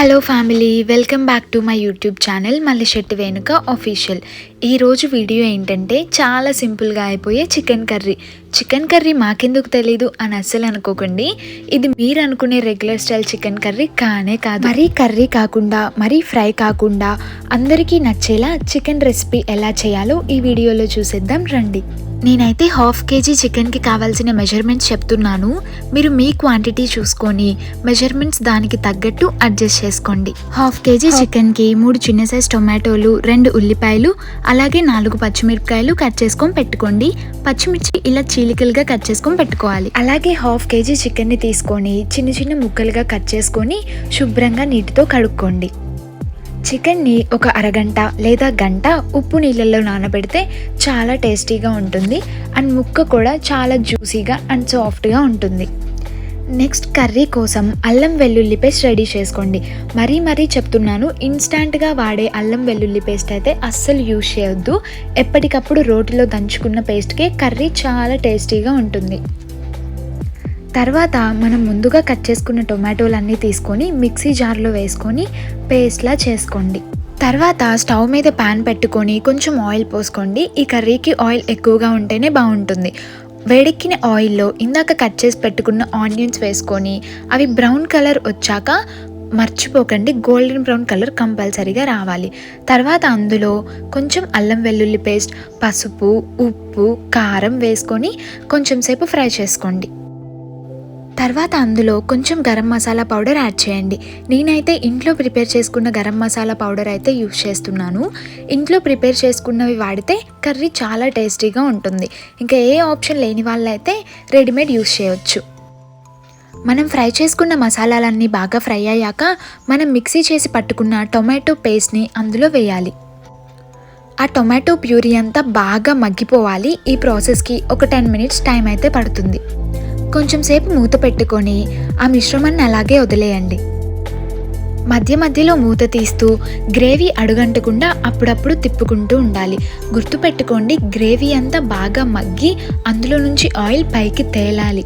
Hello family welcome back to my YouTube channel మళ్ళీ Venuka official ఈరోజు video ఏంటంటే చాలా సింపుల్గా అయిపోయే చికెన్ కర్రీ చికెన్ కర్రీ మాకెందుకు తెలీదు అని అస్సలు అనుకోకండి. ఇది మీరు అనుకునే రెగ్యులర్ స్టైల్ చికెన్ కర్రీ కానే కాదు. మరీ కర్రీ కాకుండా మరీ ఫ్రై కాకుండా అందరికీ నచ్చేలా చికెన్ రెసిపీ ఎలా చేయాలో ఈ వీడియోలో చూసేద్దాం రండి. నేనైతే హాఫ్ కేజీ చికెన్కి కావాల్సిన మెజర్మెంట్స్ చెప్తున్నాను. మీరు మీ క్వాంటిటీ చూసుకొని మెజర్మెంట్స్ దానికి తగ్గట్టు అడ్జస్ట్ చేసుకోండి. హాఫ్ కేజీ చికెన్కి మూడు చిన్న సైజ్ టొమాటోలు రెండు ఉల్లిపాయలు అలాగే నాలుగు పచ్చిమిరపకాయలు కట్ చేసుకొని పెట్టుకోండి. పచ్చిమిర్చి ఇలా చీలికలుగా కట్ చేసుకొని పెట్టుకోవాలి. అలాగే హాఫ్ కేజీ చికెన్ని తీసుకొని చిన్న చిన్న ముక్కలుగా కట్ చేసుకొని శుభ్రంగా నీటితో కడుక్కోండి. చికెన్ని ఒక అరగంట లేదా గంట ఉప్పు నీళ్ళల్లో నానబెడితే చాలా టేస్టీగా ఉంటుంది. అండ్ ముక్క కూడా చాలా జ్యూసీగా అండ్ సాఫ్ట్గా ఉంటుంది. నెక్స్ట్ కర్రీ కోసం అల్లం వెల్లుల్లి పేస్ట్ రెడీ చేసుకోండి. మరీ మరీ చెప్తున్నాను ఇన్స్టాంట్గా వాడే అల్లం వెల్లుల్లి పేస్ట్ అయితే అస్సలు యూజ్ చేయొద్దు. ఎప్పటికప్పుడు రోటిలో దంచుకున్న పేస్ట్కే కర్రీ చాలా టేస్టీగా ఉంటుంది. తర్వాత మనం ముందుగా కట్ చేసుకున్న టొమాటోలన్నీ తీసుకొని మిక్సీ జార్లో వేసుకొని పేస్ట్లా చేసుకోండి. తర్వాత స్టవ్ మీద ప్యాన్ పెట్టుకొని కొంచెం ఆయిల్ పోసుకోండి. ఈ కర్రీకి ఆయిల్ ఎక్కువగా ఉంటేనే బాగుంటుంది. వేడెక్కిన ఆయిల్లో ఇందాక కట్ చేసి పెట్టుకున్న ఆనియన్స్ వేసుకొని అవి బ్రౌన్ కలర్ వచ్చాక మర్చిపోకండి గోల్డెన్ బ్రౌన్ కలర్ కంపల్సరీగా రావాలి. తర్వాత అందులో కొంచెం అల్లం వెల్లుల్లి పేస్ట్ పసుపు ఉప్పు కారం వేసుకొని కొంచెం సేపు ఫ్రై చేసుకోండి. తర్వాత అందులో కొంచెం గరం మసాలా పౌడర్ యాడ్ చేయండి. నేనైతే ఇంట్లో ప్రిపేర్ చేసుకున్న గరం మసాలా పౌడర్ అయితే యూస్ చేస్తున్నాను. ఇంట్లో ప్రిపేర్ చేసుకున్నవి వాడితే కర్రీ చాలా టేస్టీగా ఉంటుంది. ఇంకా ఏ ఆప్షన్ లేని వాళ్ళైతే రెడీమేడ్ యూజ్ చేయొచ్చు. మనం ఫ్రై చేసుకున్న మసాలాలన్నీ బాగా ఫ్రై అయ్యాక మనం మిక్సీ చేసి పట్టుకున్న టొమాటో పేస్ట్ని అందులో వేయాలి. ఆ టొమాటో ప్యూరీ అంతా బాగా మగ్గిపోవాలి. ఈ ప్రాసెస్కి ఒక టెన్ మినిట్స్ టైం అయితే పడుతుంది. కొంచెం సేపు మూత పెట్టుకొని ఆ మిశ్రమాన్ని అలాగే వదిలేయండి. మధ్య మధ్యలో మూత తీస్తూ గ్రేవీ అడుగంటకుండా అప్పుడప్పుడు తిప్పుకుంటూ ఉండాలి. గుర్తుపెట్టుకోండి గ్రేవీ అంతా బాగా మగ్గి అందులో నుంచి ఆయిల్ పైకి తేలాలి.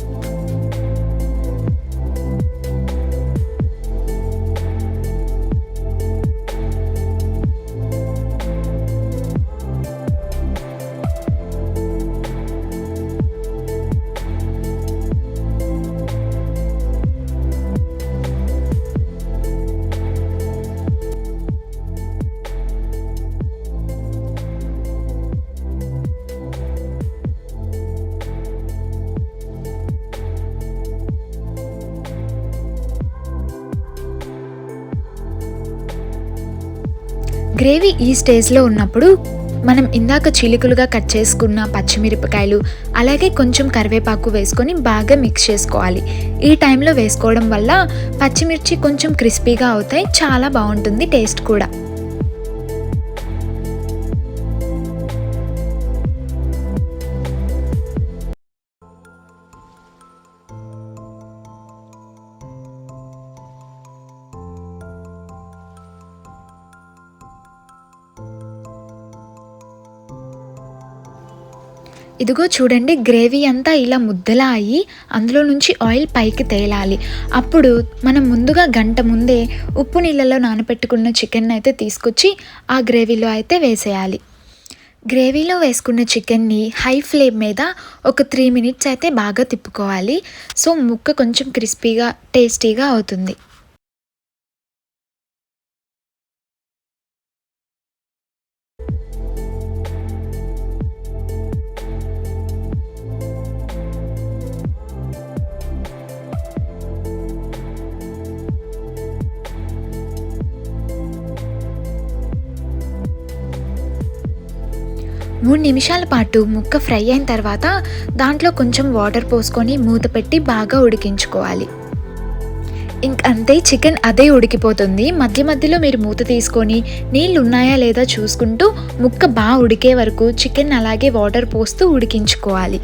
గ్రేవీ ఈ స్టేజ్లో ఉన్నప్పుడు మనం ఇందాక చిలుకలుగా కట్ చేసుకున్న పచ్చిమిరపకాయలు అలాగే కొంచెం కరివేపాకు వేసుకొని బాగా మిక్స్ చేసుకోవాలి. ఈ టైంలో వేసుకోవడం వల్ల పచ్చిమిర్చి కొంచెం క్రిస్పీగా అవుతాయి చాలా బాగుంటుంది టేస్ట్ కూడా. ఇదిగో చూడండి గ్రేవీ అంతా ఇలా ముద్దలా అయ్యి అందులో నుంచి ఆయిల్ పైకి తేలాలి. అప్పుడు మనం ముందుగా గంట ముందే ఉప్పు నీళ్ళలో నానబెట్టుకున్న చికెన్ అయితే తీసుకొచ్చి ఆ గ్రేవీలో అయితే వేసేయాలి. గ్రేవీలో వేసుకున్న చికెన్ని హై ఫ్లేమ్ మీద ఒక త్రీ మినిట్స్ అయితే బాగా తిప్పుకోవాలి. సో ముక్క కొంచెం క్రిస్పీగా టేస్టీగా అవుతుంది. మూడు నిమిషాల పాటు ముక్క ఫ్రై అయిన తర్వాత దాంట్లో కొంచెం వాటర్ పోసుకొని మూత పెట్టి బాగా ఉడికించుకోవాలి. ఇంకంతే చికెన్ అదే ఉడికిపోతుంది. మధ్య మధ్యలో మీరు మూత తీసుకొని నీళ్ళు ఉన్నాయా లేదా చూసుకుంటూ ముక్క బాగా ఉడికే వరకు చికెన్ అలాగే వాటర్ పోస్తూ ఉడికించుకోవాలి.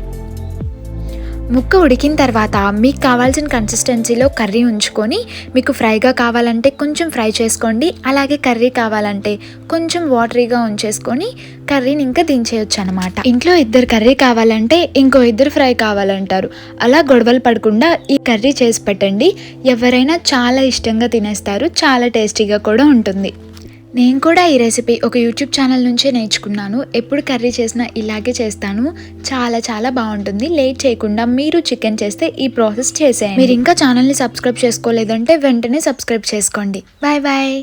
ముక్క ఉడికిన తర్వాత మీకు కావాల్సిన కన్సిస్టెన్సీలో కర్రీ ఉంచుకొని మీకు ఫ్రైగా కావాలంటే కొంచెం ఫ్రై చేసుకోండి. అలాగే కర్రీ కావాలంటే కొంచెం వాటరీగా ఉంచేసుకొని కర్రీని ఇంకా దించేయొచ్చు అనమాట ఇంట్లో ఇద్దరు కర్రీ కావాలంటే ఇంకో ఇద్దరు ఫ్రై కావాలంటారు. అలా గొడవలు పడకుండా ఈ కర్రీ చేసి పెట్టండి. ఎవరైనా చాలా ఇష్టంగా తినేస్తారు. చాలా టేస్టీగా కూడా ఉంటుంది. నేను కూడా ఈ రెసిపీ ఒక యూట్యూబ్ ఛానల్ నుంచే నేర్చుకున్నాను. ఎప్పుడు కర్రీ చేసినా ఇలాగే చేస్తాను. చాలా చాలా బాగుంటుంది. లేట్ చేయకుండా మీరు చికెన్ చేస్తే ఈ ప్రాసెస్ చేసేయండి. మీరు ఇంకా ఛానల్ని సబ్స్క్రైబ్ చేసుకోలేదంటే వెంటనే సబ్స్క్రైబ్ చేసుకోండి. Bye bye.